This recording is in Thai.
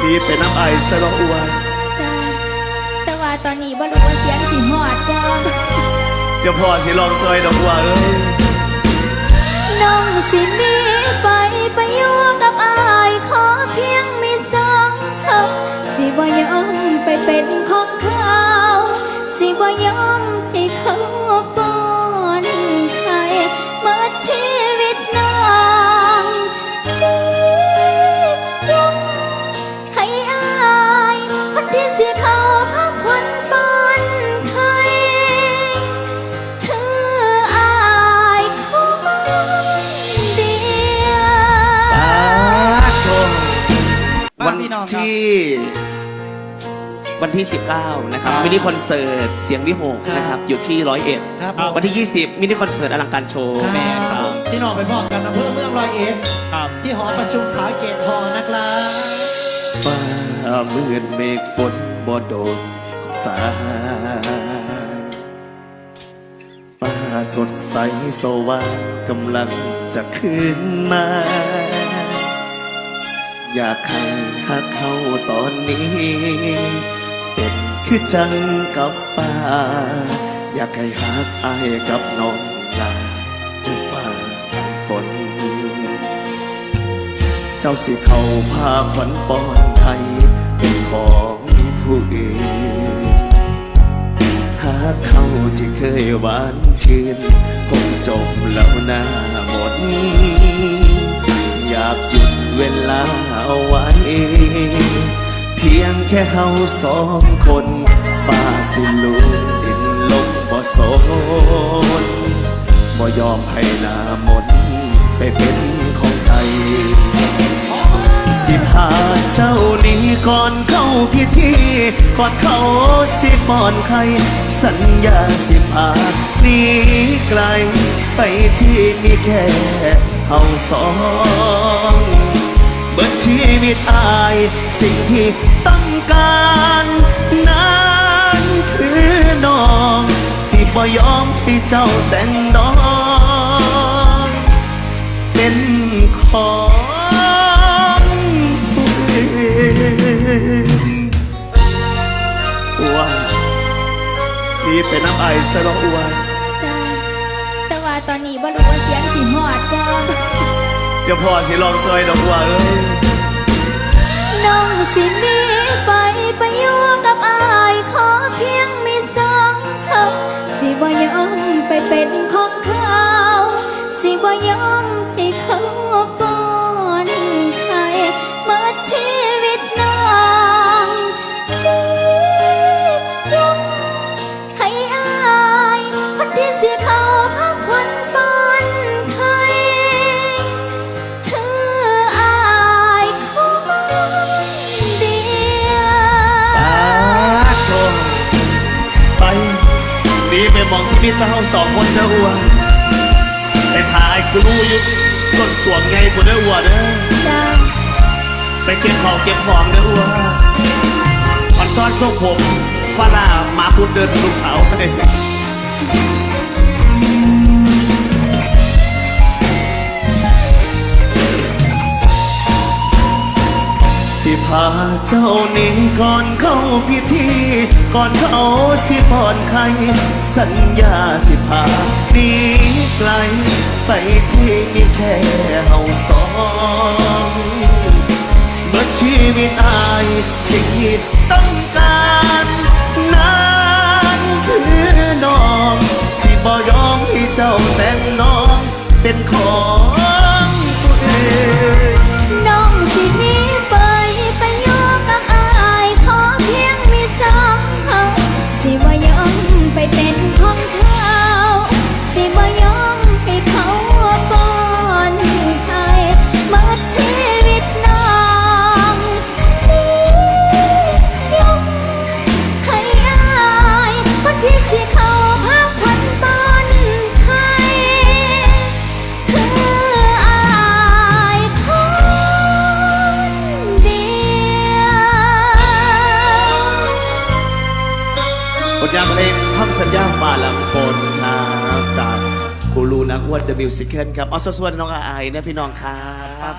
พี่ไปน้ำไอสะดอกอ้วนจ้าแต่ว่าตอนนี้บ่รู้ว่าเสียงสิหอดบ่เดี๋ยวพ่อสิลองซอยดอกว่าเอ้ยน้องสิหนีไปไปอยู่กับอายขอเพียงมีสองคำสิบ่ยอมไปเป็นของเขาสิบ่ยอม ที่วันที่ 19 นะครับครับมินิคอนเสิร์ตเสียงวิหกนะครับอยู่ที่ร้อยเอ็ดครับผม วันที่ 20มินิคอนเสิร์ตอลังการโชว์แม่ครับพี่น้องไปพร้อมกันอำเภอเมืองร้อยเอ็ดครับ ที่หอประชุมสาเกตพอนะครับฟ้ามืดเมฆฝนบ่โดนก็สาฟ้าสดใสสว่างกำลังจะขึ้นมา อยากให้หักเขาตอนนี้ เป็นคือจังกับฟ้าอยากให้หักอายกับน้องลาด้วยฟ้าฝน เจ้าสิเขาพาขวัญปอนไทยเป็นของผู้อื่นหากเขาที่เคยหวานชื่นคงจบแล้วหน้าหมด แค่เฮาสองคนฟ้าสิลูดินลงบ่สนบ่ยอมให้น้ามนต์ไปเป็นของใครสิพาเจ้านี้ก่อนเข้าพิธีก่อนเขาสิปอนใคร สัญญาสิพาหนีไกล ไปที่มีแค่เฮาสอง เบิดชีวิตอายสิ่งที่ต้อง การนั้นคือน้อง สิบ่ยอมให้เจ้าแต่งดอง เป็นของผู้อื่นว่าพี่เป็นน้ำไอสะดอกว่าจ้าแต่ว่าตอนนี้บ่รู้ว่าเสียงสิหอดบ่เดี๋ยวพ่อสิลองซอยดอกว่าเอ้ยน้อง สิ ดีไปมองที่เต้าสองคนเด้ออ้วไปถ่ายกูรู้อยู่ต้นจวงไงกูเด้ออัวเด้อไปเก็บของเก็บของเด้ออัวมันซ้อนทรงผมฟาลาหมาพูดเดินลูกสาวไป สิพาเจ้านี้ก่อนเข้าพิธี ก่อนเขาสิปอนใคร สัญญาสิพาหนีไกล ไปที่มีแค่เฮาสองเมื่อชีวิตอายสิ่งที่ต้องการนั้นคือน้อง สิบ่ยอมให้เจ้าแต่งน้องเป็นของ ผลงานเพลงคำสัญญาฝ่าลำฝนครับจากครูรูนักอ้วน The Musical ครับเอาส่วนน้องอายนะพี่น้องครับ